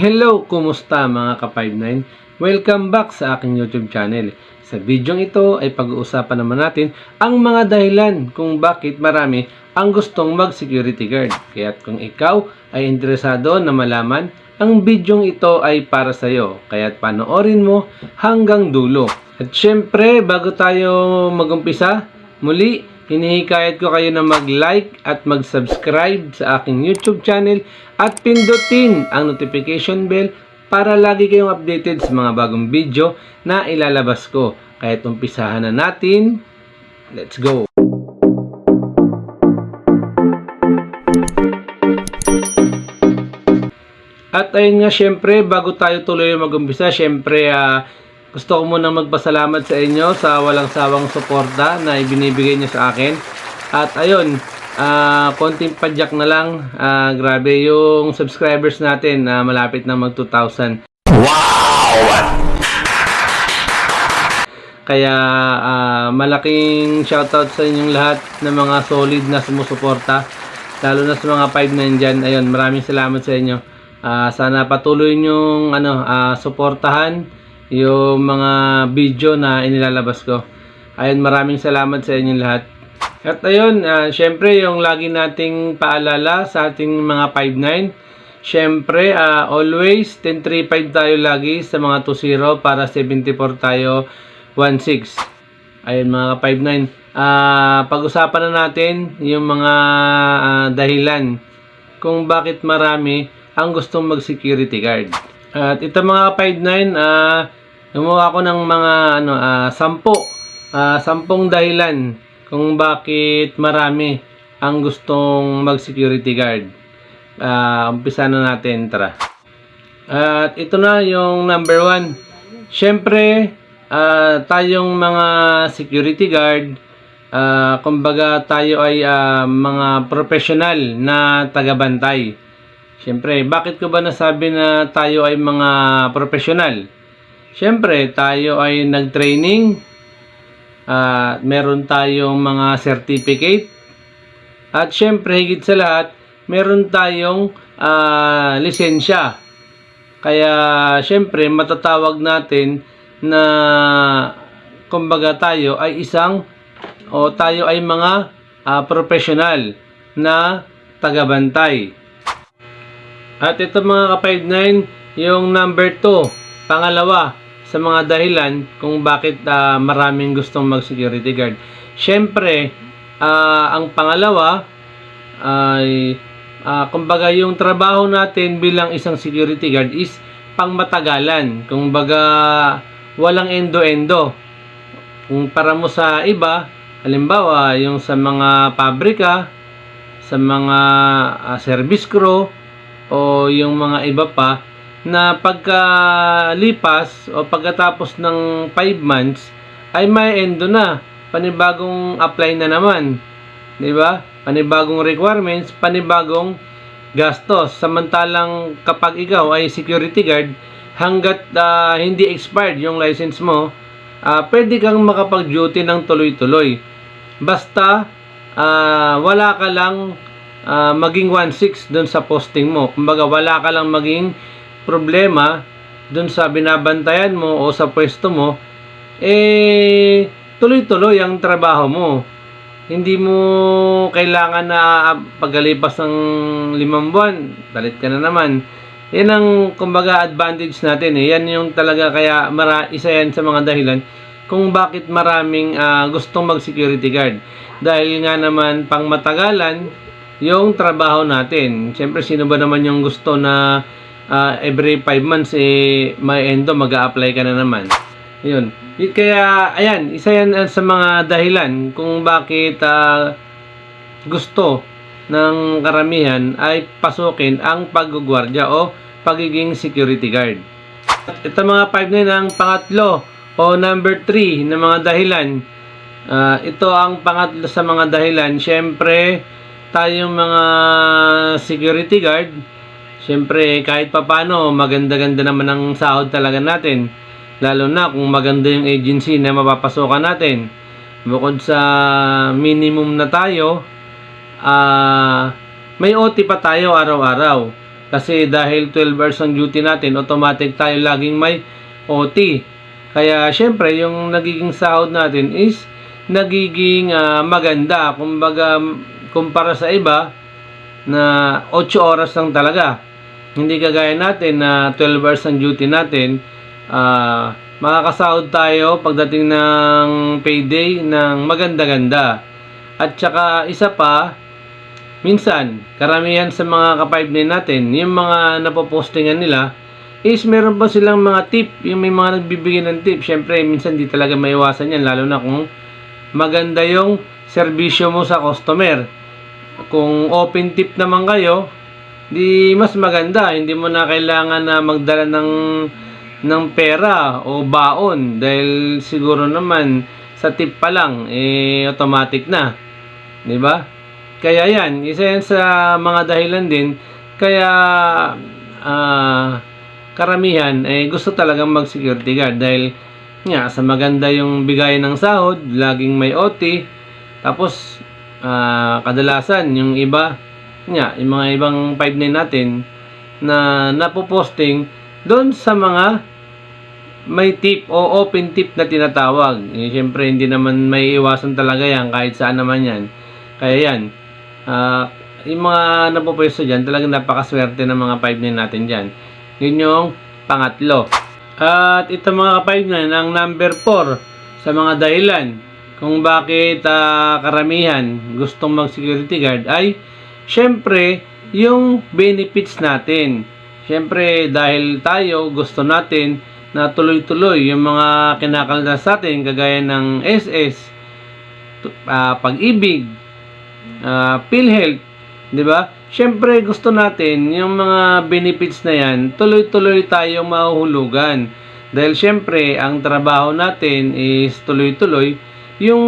Hello, kumusta mga ka-59? Welcome back sa aking YouTube channel. Sa video ito ay pag-uusapan naman natin ang mga dahilan kung bakit marami ang gustong mag-security guard. Kaya't kung ikaw ay interesado na malaman, ang video ito ay para sa iyo. Kaya't panoorin mo hanggang dulo. At syempre, bago tayo magumpisa, muli Hinihikayat ko kayo na mag-like at mag-subscribe sa aking YouTube channel at pindutin ang notification bell para lagi kayong updated sa mga bagong video na ilalabas ko. Kaya umpisahan na natin. Let's go! At ayun nga, syempre, bago tayo tuloy mag-umpisa, syempre, ah, gusto ko munang magpasalamat sa inyo sa walang sawang suporta na ibinibigay niyo sa akin. At ayun, ah, konting padyak na lang. Ah, grabe yung subscribers natin na malapit na mag 2,000. Kaya ah, malaking shoutout sa inyong lahat ng mga solid na sumusuporta. Lalo na sa mga 5 na dyan. Ayun, maraming salamat sa inyo. Ah, sana patuloy nyong ano, ah, suportahan yung mga video na inilalabas ko. Ayun, maraming salamat sa inyong lahat. At ayun, ah, syempre yung lagi nating paalala sa ating mga 5-9. Syempre, ah, always 10-3-5 tayo lagi sa mga 2-0 para 74 tayo 1-6. Ayun mga 5-9. Ah, pag-usapan na natin yung mga ah, dahilan kung bakit marami ang gustong mag-security guard. At ito mga 5-9, ah, gumawa ko ng mga ano, ah, sampo, ah, sampung dahilan kung bakit marami ang gustong mag-security guard. Ah, umpisa na natin, tara. At ito na yung number one. Siyempre, ah, tayong mga security guard, ah, kumbaga tayo ay ah, mga professional na tagabantay. Siyempre, bakit ko ba nasabi na tayo ay mga professional? Siyempre, tayo ay nag-training, at meron tayong mga certificate, at siyempre, higit sa lahat, meron tayong ah, lisensya. Kaya, siyempre, matatawag natin na kumbaga tayo ay isang o tayo ay mga ah, professional na tagabantay. At ito mga ka-59, yung number 2, pangalawa sa mga dahilan kung bakit ah, maraming gustong mag-security guard. Siyempre, ah, ang pangalawa ay ah, kumbaga yung trabaho natin bilang isang security guard is pangmatagalan. Kumbaga walang endo-endo. Kung para mo sa iba, halimbawa yung sa mga pabrika, sa mga ah, service crew o yung mga iba pa na pagkalipas o pagkatapos ng 5 months ay may endo na. Panibagong apply na naman. Di ba? Panibagong requirements panibagong gastos. Samantalang kapag ikaw ay security guard hanggat ah, hindi expired yung license mo ah, pwede kang makapag-duty ng tuloy-tuloy. Basta ah, wala ka lang ah, maging 1-6 dun sa posting mo. Kumbaga, wala ka lang maging problema dun sa binabantayan mo o sa pwesto mo, eh, tuloy-tuloy ang trabaho mo. Hindi mo kailangan na pagkalipas ng limang buwan, balit ka na naman. Yan ang, kumbaga, advantage natin eh. Yan yung talaga, kaya mara, isa yan sa mga dahilan kung bakit maraming ah, gustong mag-security guard. Dahil nga naman, pang matagalan, yung trabaho natin. Siyempre, sino ba naman yung gusto na ah, every 5 months eh may endo mag apply ka na naman. Yun. Y- Kaya ayan, isa yan ah, sa mga dahilan kung bakit ah, gusto ng karamihan ay pasukin ang paggugwardya o pagiging security guard. At ito mga 5 na ang pangatlo o number 3 na mga dahilan. Ah, ito ang pangatlo sa mga dahilan. Siyempre, tayong mga security guard, siyempre kahit papano maganda-ganda naman ang sahod talaga natin. Lalo na kung maganda yung agency na mapapasokan natin. Bukod sa minimum na tayo, ah may OT pa tayo araw-araw. Kasi dahil 12 hours ang duty natin, automatic tayo laging may OT. Kaya syempre, yung nagiging sahod natin is nagiging ah, maganda. Kumbaga, kumpara sa iba, na 8 oras lang talaga. Hindi kagaya natin na 12 hours ang duty natin. ah makakasahod tayo pagdating ng payday ng maganda-ganda. At saka isa pa, minsan, karamihan sa mga ka-5 natin, yung mga napopostingan nila, is meron ba silang mga tip, yung may mga nagbibigay ng tip. Siyempre, minsan di talaga maiwasan yan, lalo na kung maganda yung serbisyo mo sa customer. Kung open tip naman kayo, di mas maganda. Hindi mo na kailangan na magdala ng ng pera o baon dahil siguro naman sa tip pa lang eh automatic na. 'Di ba? Kaya yan, isa yan sa mga dahilan din kaya ah, karamihan eh gusto talagang mag security guard dahil nga sa maganda yung bigay ng sahod, laging may OT. Tapos ah, kadalasan yung iba nga, yung mga ibang 5 natin na napoposting doon sa mga may tip o open tip na tinatawag. Eh, Siyempre, hindi naman may iwasan talaga yan kahit saan naman yan. Kaya yan, ah, yung mga napupwesto dyan, talagang napakaswerte ng mga 5 natin dyan. Yun yung pangatlo. At ito mga ka-5 ang number 4 sa mga dahilan kung bakit ah, karamihan gustong mag-security guard ay syempre yung benefits natin. Syempre dahil tayo gusto natin na tuloy-tuloy yung mga kinakaldas sa atin kagaya ng SS, tu- ah, pag-ibig, ah, PhilHealth, 'di ba? Syempre gusto natin yung mga benefits na yan, tuloy-tuloy tayong mahuhulugan. Dahil syempre ang trabaho natin is tuloy-tuloy yung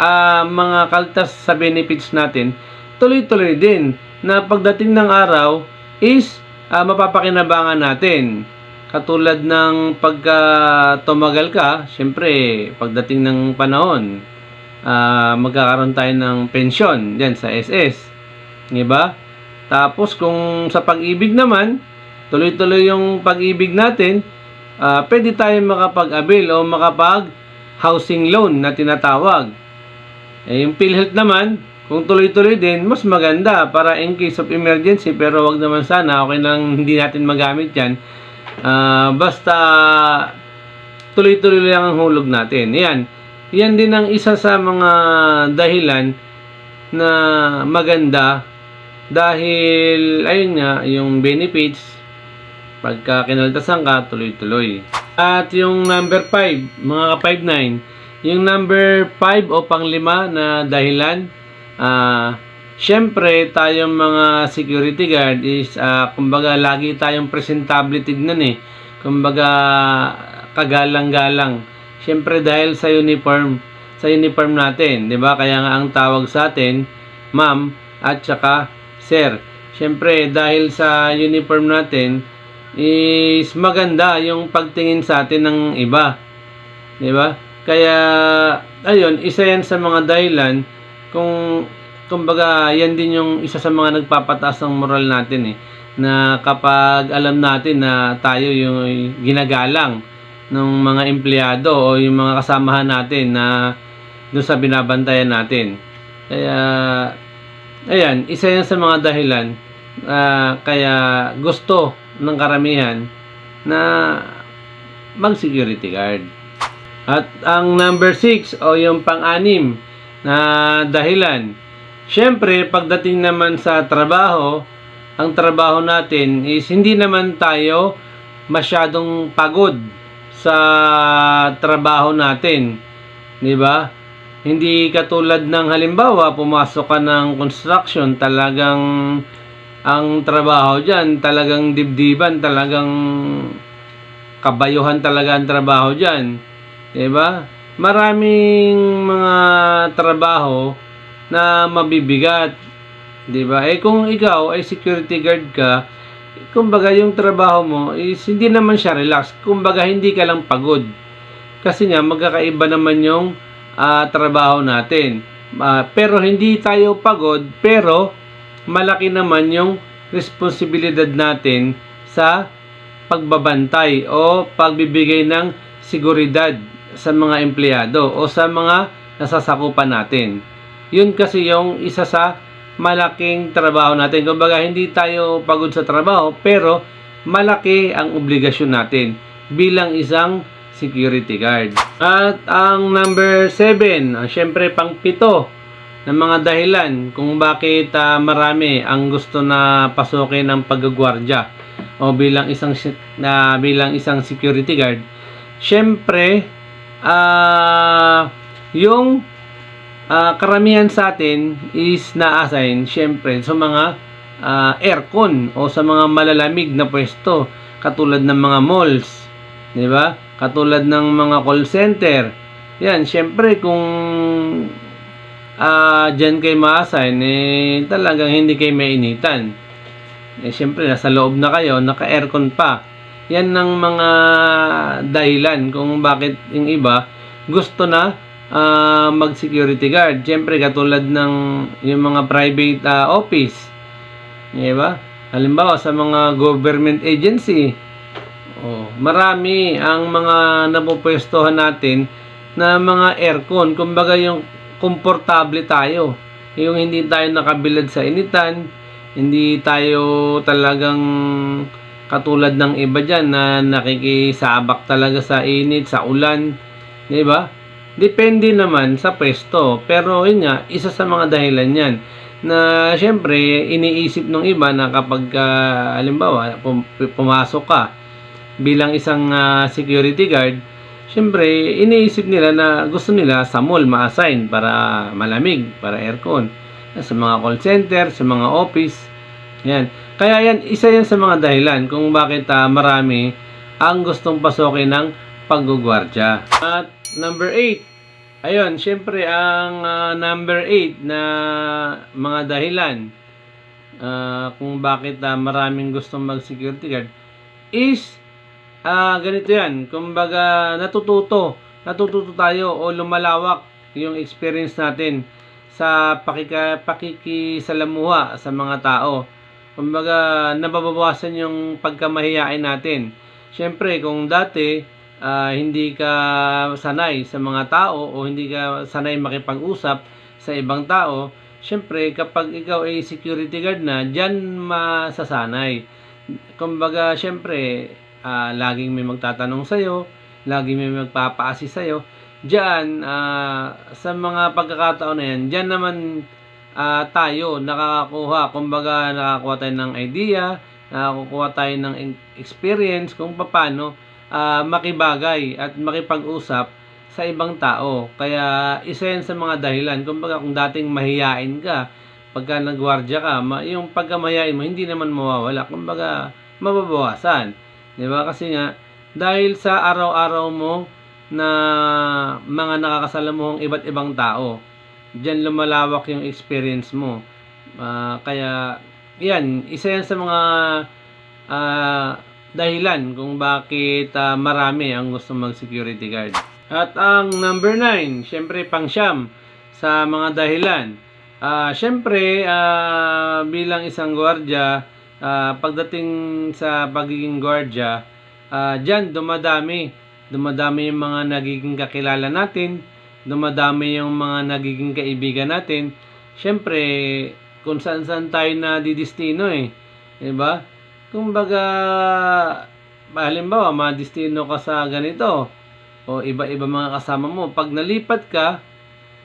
ah, mga kaltas sa benefits natin, tuloy-tuloy din na pagdating ng araw is ah, mapapakinabangan natin. Katulad ng pagka tumagal ka, syempre pagdating ng panahon, ah, magkakaroon tayo ng pensyon diyan sa SS. Di ba? Tapos kung sa pag-ibig naman, tuloy-tuloy yung pag-ibig natin, ah, pwede tayo makapag-avail o makapag housing loan na tinatawag. Eh, yung PhilHealth naman, kung tuloy-tuloy din, mas maganda para in case of emergency, pero wag naman sana, okay na lang hindi natin magamit yan. Ah, basta tuloy-tuloy lang ang hulog natin. Yan. Yan din ang isa sa mga dahilan na maganda dahil ayun nga yung benefits pagka kinaltasan ka tuloy-tuloy. At yung number 5, mga ka-59, yung number 5 o panglima na dahilan ah syempre tayong mga security guard is ah, kumbaga lagi tayong presentable tignan eh. Kumbaga kagalang-galang. Syempre dahil sa uniform, sa uniform natin, 'di ba? Kaya nga ang tawag sa atin, ma'am at saka sir. Syempre dahil sa uniform natin is maganda yung pagtingin sa atin ng iba. 'Di ba? Kaya ayun, isa yan sa mga dahilan kung kumbaga yan din yung isa sa mga nagpapataas ng moral natin eh na kapag alam natin na tayo yung ginagalang ng mga empleyado o yung mga kasamahan natin na doon sa binabantayan natin. Kaya ayan, isa yan sa mga dahilan ah, kaya gusto ng karamihan na mag-security guard. At ang number 6 o yung pang-anim na dahilan. Syempre, pagdating naman sa trabaho, ang trabaho natin is hindi naman tayo masyadong pagod sa trabaho natin. 'Di ba? Hindi katulad ng halimbawa, pumasok ka ng construction, talagang ang trabaho diyan, talagang dibdiban, talagang kabayuhan talaga ang trabaho diyan. 'Di ba? Maraming mga trabaho na mabibigat. 'Di ba? Eh kung ikaw ay security guard ka, kumbaga yung trabaho mo is hindi naman siya relax. Kumbaga hindi ka lang pagod. Kasi nga magkakaiba naman yung ah, trabaho natin. Ah, pero hindi tayo pagod, pero malaki naman yung responsibilidad natin sa pagbabantay o pagbibigay ng seguridad sa mga empleyado o sa mga nasasakupan natin. Yun kasi yung isa sa malaking trabaho natin. Kumbaga, hindi tayo pagod sa trabaho, pero malaki ang obligasyon natin bilang isang security guard. At ang number 7, uh, syempre pang pito ng mga dahilan kung bakit ah, marami ang gusto na pasukin ng paggagwardya o bilang isang na bilang isang security guard. Syempre, ah yung ah, karamihan sa atin is na-assign syempre sa mga ah, aircon o sa mga malalamig na pwesto katulad ng mga malls, 'di ba? Katulad ng mga call center. Yan, syempre kung ah diyan kayo ma-assign eh talagang hindi kayo mainitan. Eh syempre nasa loob na kayo, naka-aircon pa. Yan ng mga dahilan kung bakit yung iba gusto na ah, mag-security guard. Syempre katulad ng yung mga private ah, office. Di ba? Halimbawa sa mga government agency. Oh, marami ang mga napupwestuhan natin na mga aircon. Kumbaga yung komportable tayo. Yung hindi tayo nakabilad sa initan, hindi tayo talagang katulad ng iba dyan na nakikisabak talaga sa init, sa ulan. Di ba? Depende naman sa pwesto. Pero yun nga, isa sa mga dahilan yan na syempre iniisip ng iba na kapag ah, halimbawa pum- pumasok ka bilang isang ah, security guard, syempre iniisip nila na gusto nila sa mall ma-assign para malamig, para aircon. Sa mga call center, sa mga office. Yan. Kaya yan, isa yan sa mga dahilan kung bakit ah, marami ang gustong pasukin ng paggugwardya. At number 8, Ayun, syempre ang ah, number 8 na mga dahilan ah, kung bakit ah, maraming gustong mag-security guard is ah ganito yan. Kumbaga natututo, natututo tayo o lumalawak yung experience natin sa pakika, pakikisalamuha sa mga tao. Kumbaga nababawasan yung pagkamahiyain natin. Syempre kung dati ah, hindi ka sanay sa mga tao o hindi ka sanay makipag-usap sa ibang tao, syempre kapag ikaw ay security guard na, diyan masasanay. Kumbaga, syempre, ah, laging may magtatanong sa'yo, laging may magpapa-assist sa'yo. Diyan, ah, sa mga pagkakataon na yan, diyan naman ah, tayo nakakakuha, kumbaga nakakuha tayo ng idea, nakakuha tayo ng experience kung paano ah, makibagay at makipag-usap sa ibang tao. Kaya isa yan sa mga dahilan. Kumbaga kung dating mahiyain ka, pagka nagwardya ka, ma- yung pagkamahiyain mo, hindi naman mawawala. Kumbaga, mababawasan. Di ba? Kasi nga, dahil sa araw-araw mo na mga nakakasalamuhang iba't ibang tao, Diyan lumalawak yung experience mo. Ah, kaya, yan, isa yan sa mga ah, dahilan kung bakit ah, marami ang gusto mag-security guard. At ang number 9, syempre pang siyam sa mga dahilan. Ah, syempre, ah, bilang isang gwardiya, ah, pagdating sa pagiging gwardiya, ah, dyan dumadami. Dumadami yung mga nagiging kakilala natin, dumadami yung mga nagiging kaibigan natin. Syempre, kung saan-saan tayo na didistino eh. 'Di ba? Kumbaga, halimbawa, madistino ka sa ganito o iba-iba mga kasama mo. Pag nalipat ka,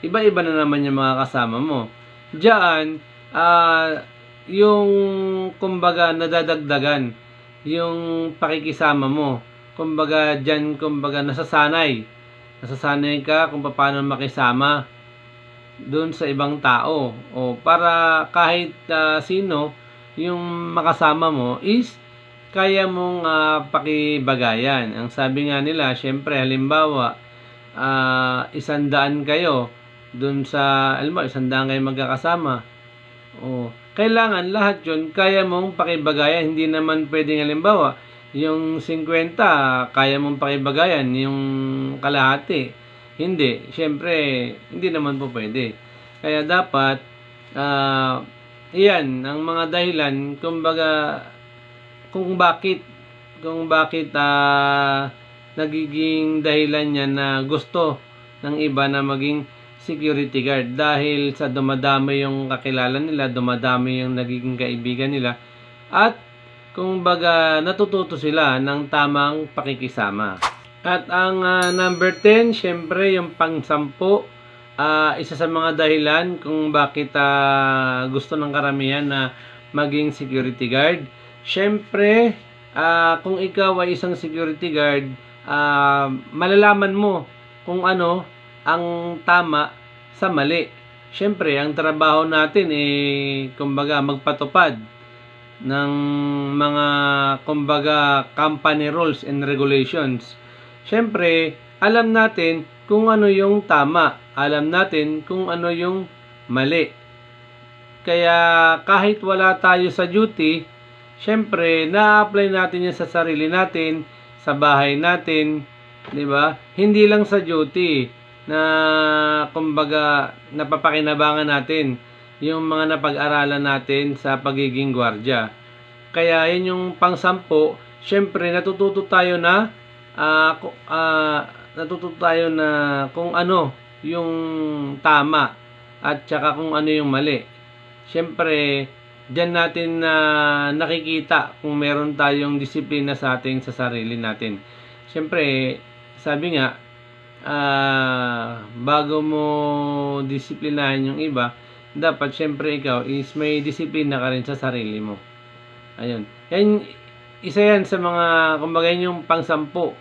iba-iba na naman yung mga kasama mo. Diyan, ah, yung kumbaga nadadagdagan yung pakikisama mo. Kumbaga diyan kumbaga nasasanay. Nasasanay ka kung paano makisama doon sa ibang tao o para kahit ah, sino yung makasama mo is kaya mong ah, pakibagayan. Ang sabi nga nila, syempre halimbawa ah, isandaan kayo doon sa alam mo, isandaan kayo magkakasama. O, kailangan lahat 'yon kaya mong pakibagayan, hindi naman pwedeng halimbawa yung 50 kaya mong pakibagayan, yung kalahati hindi. Siyempre, hindi naman po pwede. Kaya dapat, ah, iyan ang mga dahilan kumbaga kung bakit kung bakit ah, nagiging dahilan niya na gusto ng iba na maging security guard dahil sa dumadami yung kakilala nila, dumadami yung nagiging kaibigan nila at kung baga natututo sila ng tamang pakikisama. At ang ah, number 10, syempre yung pang-sampu, ah, isa sa mga dahilan kung bakit ah, gusto ng karamihan na maging security guard. Syempre, ah, kung ikaw ay isang security guard, ah, malalaman mo kung ano ang tama sa mali. Syempre, ang trabaho natin eh kumbaga magpatupad ng mga kumbaga company rules and regulations. Syempre, alam natin kung ano yung tama, alam natin kung ano yung mali. Kaya kahit wala tayo sa duty, syempre na-apply natin yan sa sarili natin, sa bahay natin, 'di ba? Hindi lang sa duty na kumbaga napapakinabangan natin yung mga napag-aralan natin sa pagiging gwardya. Kaya yun yung pangsampo, syempre natututo tayo na ku- ah, natututo tayo na kung ano yung tama at saka kung ano yung mali. Syempre, diyan natin na nakikita kung meron tayong disiplina sa ating sa sarili natin. Syempre, sabi nga, ah, bago mo disiplinahin yung iba, dapat syempre ikaw is may disiplina ka rin sa sarili mo. Ayun. Yan, isa yan sa mga, kumbaga yun yung pangsampu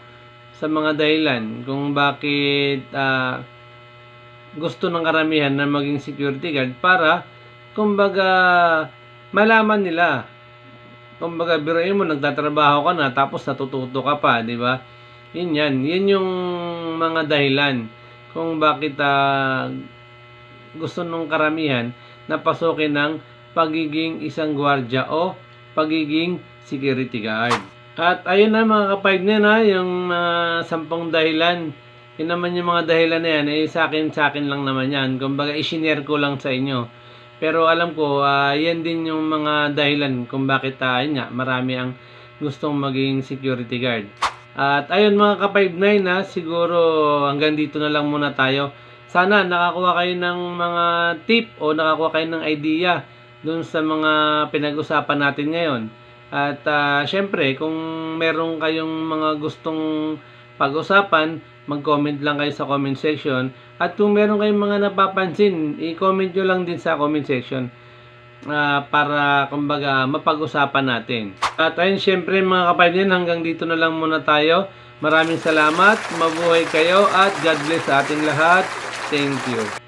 sa mga dahilan kung bakit ah, gusto ng karamihan na maging security guard para, kumbaga, malaman nila. Kumbaga, biruin mo, nagtatrabaho ka na, tapos natututo ka pa, di ba? Yun yan. Yun yung mga dahilan kung bakit ah, gusto ng karamihan na pasukin ng pagiging isang gwardya o pagiging security guard. At ayun na mga kapayg na na, yung mga sampung dahilan. Yun naman yung mga dahilan na yan, eh sa akin, sa akin lang naman yan. Kumbaga, isinare ko lang sa inyo. Pero alam ko, ah, yan din yung mga dahilan kung bakit, ah, yun nga, marami ang gustong maging security guard. At ayun mga ka-5-9 na, siguro hanggang dito na lang muna tayo. Sana nakakuha kayo ng mga tip o nakakuha kayo ng idea dun sa mga pinag-usapan natin ngayon. At ah, syempre, kung meron kayong mga gustong pag-usapan, mag-comment lang kayo sa comment section. At kung meron kayong mga napapansin, i-comment nyo lang din sa comment section ah, para kumbaga mapag-usapan natin. At ayun syempre mga kapatid, hanggang dito na lang muna tayo. Maraming salamat, mabuhay kayo at God bless sa ating lahat. thank you.